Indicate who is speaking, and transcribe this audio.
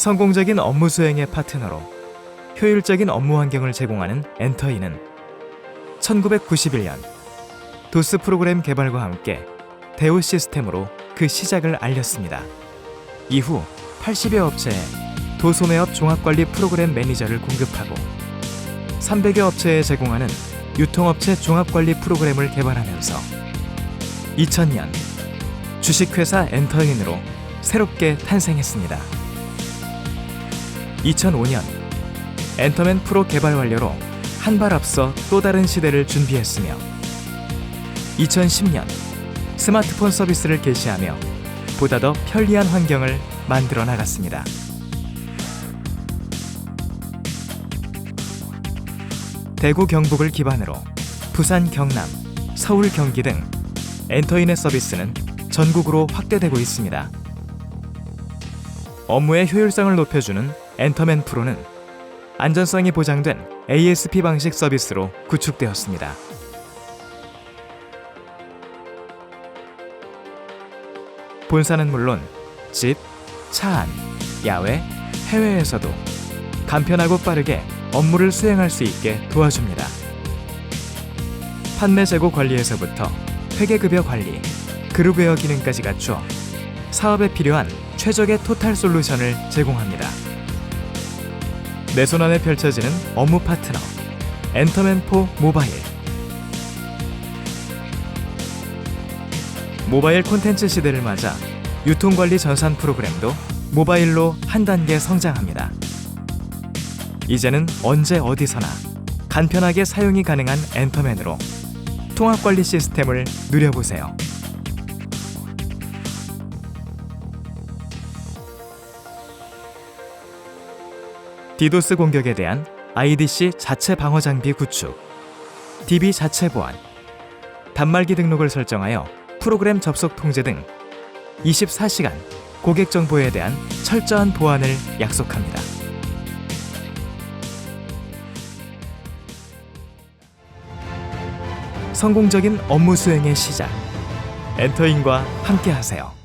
Speaker 1: 성공적인 업무 수행의 파트너로 효율적인 업무 환경을 제공하는 엔터이는 1991년 도스 프로그램 개발과 함께 대우 시스템으로 그 시작을 알렸습니다. 이후 80여 업체에 도소매업 종합관리 프로그램 매니저를 공급하고 300여 업체에 제공하는 유통업체 종합관리 프로그램을 개발하면서 2000년 주식회사 엔터인으로 새롭게 탄생했습니다. 2005년 엔터맨 프로 개발 완료로 한 발 앞서 또 다른 시대를 준비했으며 2010년 스마트폰 서비스를 개시하며 보다 더 편리한 환경을 만들어 나갔습니다. 대구 경북을 기반으로 부산 경남, 서울 경기 등 엔터인의 서비스는 전국으로 확대되고 있습니다. 업무의 효율성을 높여주는 엔터맨 프로는 안전성이 보장된 ASP 방식 서비스로 구축되었습니다. 본사는 물론 집, 차 안, 야외, 해외에서도 간편하고 빠르게 업무를 수행할 수 있게 도와줍니다. 판매 재고 관리에서부터 회계급여 관리, 그룹웨어 기능까지 갖추어 사업에 필요한 최적의 토탈 솔루션을 제공합니다. 내 손안에 펼쳐지는 업무 파트너 엔터맨포 모바일 모바일 콘텐츠 시대를 맞아 유통관리 전산 프로그램도 모바일로 한 단계 성장합니다. 이제는 언제 어디서나 간편하게 사용이 가능한 엔터맨으로 통합관리 시스템을 누려보세요. 디도스 공격에 대한 IDC 자체 방어 장비 구축, DB 자체 보안, 단말기 등록을 설정하여 프로그램 접속 통제 등 24시간 고객 정보에 대한 철저한 보안을 약속합니다. 성공적인 업무 수행의 시작. 엔터인과 함께하세요.